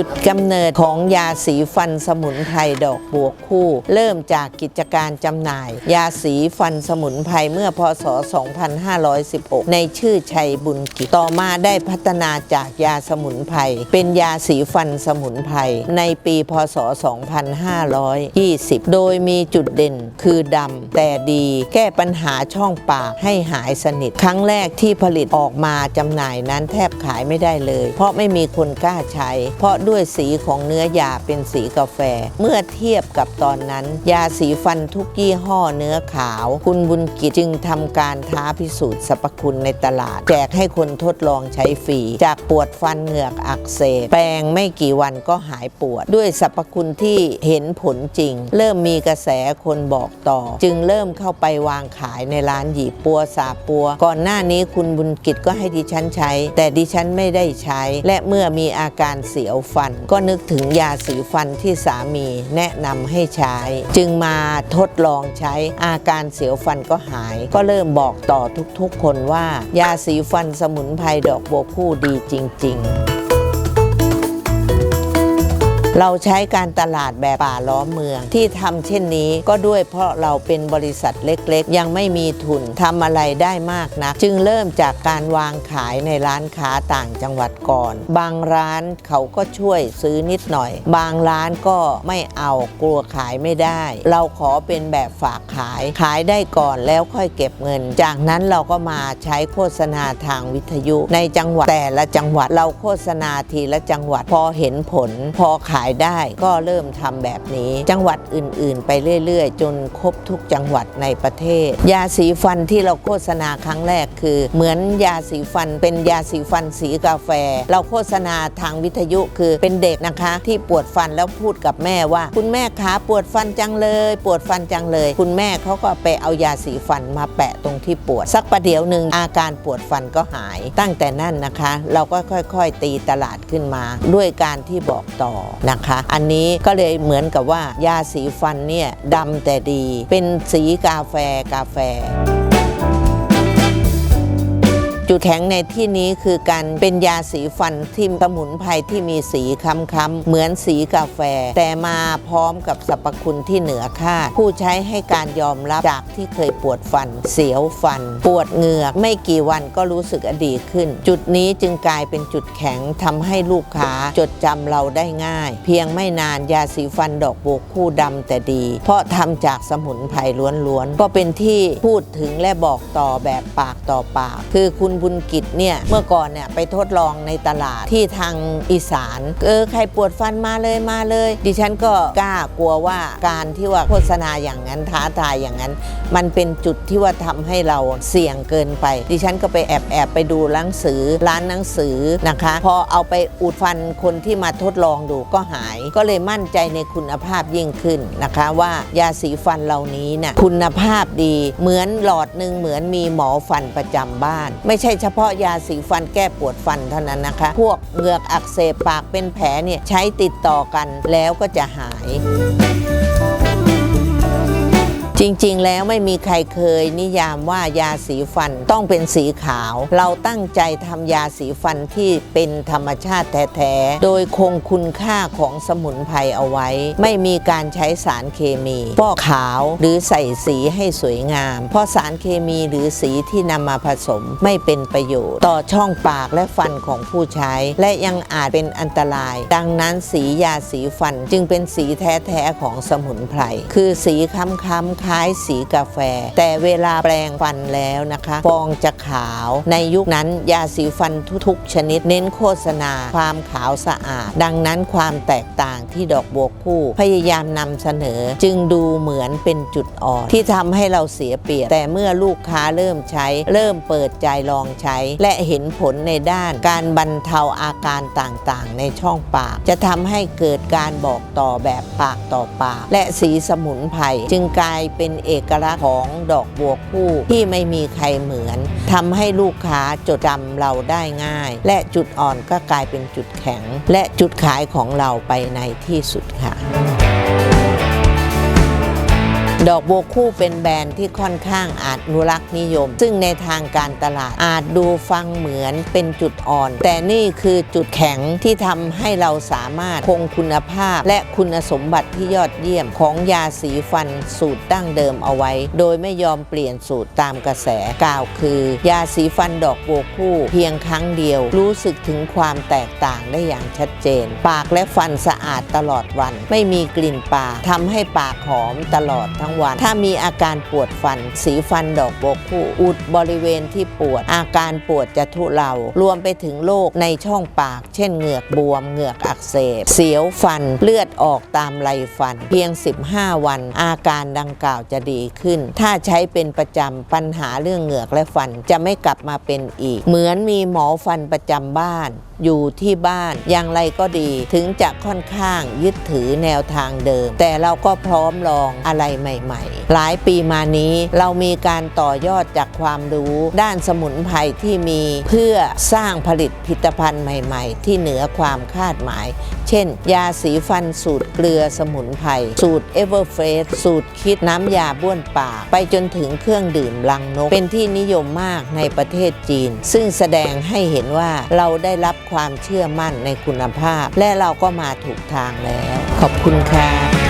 จุดกำเนิดของยาสีฟันสมุนไพรดอกบัวคู่ เริ่มจากกิจการจำหน่าย ยาสีฟันสมุนไพรเมื่อพศ 2516 ในชื่อชัยบุญกิจต่อมาได้พัฒนาจากยาสมุนไพรเป็นยาสีฟันสมุนไพรในปีพศ 2520 โดยมีจุดเด่นคือดำแต่ดีแก้ปัญหาช่องปากให้หายสนิท ครั้งแรกที่ผลิตออกมาจำหน่ายนั้นแทบขายไม่ได้เลย เพราะไม่มีคนกล้าใช้ เพราะด้วยสีของเนื้อยาเป็นสีกาแฟ เมื่อเทียบกับตอนนั้น ยาสีฟันทุกยี่ห้อเนื้อขาว คุณบุญกิจจึงทำการท้าพิสูจน์สรรพคุณในตลาด แจกให้คนทดลองใช้ฟรี จากปวดฟันเหงือกอักเสบแปรงไม่กี่วันก็หายปวด ด้วยสรรพคุณที่เห็นผลจริง เริ่มมีกระแสคนบอกต่อ จึงเริ่มเข้าไปวางขายในร้านหยีปัวสาปัว ก่อนหน้านี้คุณบุญกิจก็ให้ดิฉันใช้ แต่ดิฉันไม่ได้ใช้ และเมื่อมีอาการเสียวฟันก็นึกถึงยาสีฟันที่สามีแนะนำให้ใช้ จึงมาทดลองใช้อาการเสียวฟันก็หาย ก็เริ่มบอกต่อทุกๆคนว่า ยาสีฟันสมุนไพรดอกบัวคู่ดีจริง ๆ เราใช้การตลาดแบบป่าล้อมเมือง ที่ทำเช่นนี้ก็ด้วยเพราะเราเป็นบริษัทเล็กๆ ยังไม่มีทุนทำอะไรได้มากนะจึงเริ่มจากการวางขายในร้านค้าต่างจังหวัดก่อน บางร้านเขาก็ช่วยซื้อนิดหน่อย บางร้านก็ไม่เอากลัวขายไม่ได้ เราขอเป็นแบบฝากขาย ขายได้ก่อนแล้วค่อยเก็บเงิน จากนั้นเราก็มาใช้โฆษณาทางวิทยุ ในจังหวัดแต่ละจังหวัดเราโฆษณาทีละจังหวัดพอเห็นผล พอขายได้ก็เริ่มทำแบบนี้ จังหวัดอื่น ๆ ไปเรื่อย ๆ จนครบทุกจังหวัดในประเทศ ยาสีฟันที่เราโฆษณาครั้งแรกคือ เหมือนยาสีฟันเป็นยาสีฟันสีกาแฟ เราโฆษณาทางวิทยุคือเป็นเด็กนะคะ ที่ปวดฟันแล้วพูดกับแม่ว่า คุณแม่คะปวดฟันจังเลย ปวดฟันจังเลย คุณแม่เขาก็ไปเอายาสีฟันมาแปะตรงที่ปวด สักประเดี๋ยวหนึ่งอาการปวดฟันก็หาย ตั้งแต่นั้นนะคะ เราก็ค่อยๆ ตีตลาดขึ้นมา ด้วยการที่บอกต่อนะคะอันนี้ก็เลยเหมือนกับว่ายาสีฟันเนี่ยดำแต่ดี เป็นสีกาแฟกาแฟ จุดแข็งในที่นี้คือการเป็นยาสีฟันที่สมุนไพรที่มีสีค้ำๆเหมือนสีกาแฟ แต่มาพร้อมกับสรรพคุณที่เหนือคาด ผู้ใช้ให้การยอมรับจากที่เคยปวดฟัน เสียวฟัน ปวดเหงือก ไม่กี่วันก็รู้สึกอดีขึ้น จุดนี้จึงกลายเป็นจุดแข็งทำให้ลูกค้าจดจำเราได้ง่าย เพียงไม่นานยาสีฟันดอกบัวคู่ดำแต่ดี เพราะทำจากสมุนไพรล้วนๆก็เป็นที่พูดถึงและบอกต่อแบบปากต่อปาก คือคุณบุญกิจเนี่ยเมื่อก่อนเนี่ยไปทดลองในตลาดที่ทางอีสานเออใครปวดฟันมาเลยมาเลย ดิฉันก็กล้ากลัวว่าการที่ว่าโฆษณาอย่างนั้นท้าทายอย่างนั้น มันเป็นจุดที่ว่าทำให้เราเสี่ยงเกินไป ดิฉันก็ไปแอบแอบไปดูหนังสือร้านหนังสือนะคะ พอเอาไปอุดฟันคนที่มาทดลองดูก็หาย ก็เลยมั่นใจในคุณภาพยิ่งขึ้นนะคะ ว่ายาสีฟันเหล่านี้นะ่ะคุณภาพดีเหมือนหลอดหนึ่งเหมือนมีหมอฟันประจำบ้าน ไม่ใช่่เฉพาะยาสีฟันแก้ปวดฟันเท่านั้นนะคะ พวกเหงือกอักเสบปากเป็นแผลเนี่ยใช้ติดต่อกันแล้วก็จะหาย จริงๆ แล้วไม่มีใครเคยนิยามว่ายาสีฟันต้องเป็นสีขาว เราตั้งใจทำยาสีฟันที่เป็นธรรมชาติแท้ๆ โดยคงคุณค่าของสมุนไพรเอาไว้ ไม่มีการใช้สารเคมีฟอกขาวหรือใส่สีให้สวยงาม เพราะสารเคมีหรือสีที่นำมาผสมไม่เป็นประโยชน์ ต่อช่องปากและฟันของผู้ใช้ และยังอาจเป็นอันตราย ดังนั้นสียาสีฟันจึงเป็นสีแท้ๆของสมุนไพรคือสีค้ำๆล้ายสีกาแฟ แต่เวลาแปลงฟันแล้วนะคะ ฟองจะขาวในยุคนั้นยาสีฟันทุกๆ ชนิดเน้นโฆษณา ความขาวสะอาด ดังนั้นความแตกต่างที่ดอกบัวคู่ พยายามนำเสนอ จึงดูเหมือนเป็นจุดอ่อน ที่ทำให้เราเสียเปรียบแต่เมื่อลูกค้าเริ่มใช้ เริ่มเปิดใจลองใช้ และเห็นผลในด้านการบรรเทาอาการต่างๆ ในช่องปาก จะทำให้เกิดการบอกต่อแบบปากต่อปาก และสีสมุนไพรจึงกลายเป็นเอกลักษณ์ของดอกบัวคู่ที่ไม่มีใครเหมือนทำให้ลูกค้าจดจำเราได้ง่าย และจุดอ่อนก็กลายเป็นจุดแข็ง และจุดขายของเราไปในที่สุดค่ะ ดอกบัวคู่เป็นแบรนด์ที่ค่อนข้างอาจนุรักษ์นิยม ซึ่งในทางการตลาดอาจดูฟังเหมือนเป็นจุดอ่อน แต่นี่คือจุดแข็งที่ทำให้เราสามารถคงคุณภาพ และคุณสมบัติที่ยอดเยี่ยมของยาสีฟันสูตรดั้งเดิมเอาไว้ โดยไม่ยอมเปลี่ยนสูตรตามกระแสกล่าวคือ ยาสีฟันดอกบัวคู่ เพียงครั้งเดียว รู้สึกถึงความแตกต่างได้อย่างชัดเจน ปากและฟันสะอาดตลอดวัน ไม่มีกลิ่นปากทำให้ปากหอมตลอดทั้งวัน ถ้ามีอาการปวดฟัน สีฟันดอกบัวคู่ อุดบริเวณที่ปวด อาการปวดจะทุเลารวมไปถึงโรคในช่องปาก เช่นเหงือกบวม เหงือกอักเสบ เสียวฟัน เลือดออกตามไรฟัน เพียง 15 วัน อาการดังกล่าวจะดีขึ้น ถ้าใช้เป็นประจำปัญหาเรื่องเหงือกและฟันจะไม่กลับมาเป็นอีก เหมือนมีหมอฟันประจำบ้าน อยู่ที่บ้านอย่างไรก็ดี ถึงจะค่อนข้างยึดถือแนวทางเดิม แต่เราก็พร้อมลองอะไรใหม่ ๆ หลายปีมานี้เรามีการต่อยอดจากความรู้ด้านสมุนไพรที่มีเพื่อสร้างผลิตผลิตภัณฑ์ใหม่ๆ ที่เหนือความคาดหมาย เช่น ยาสีฟันสูตรเกลือสมุนไพรสูตรเอเวอร์เฟสสูตรคิดน้ำยาบ้วนปาก ไปจนถึงเครื่องดื่มลังนก เป็นที่นิยมมากในประเทศจีน ซึ่งแสดงให้เห็นว่าเราได้รับความเชื่อมั่นในคุณภาพ และเราก็มาถูกทางแล้ว ขอบคุณค่ะ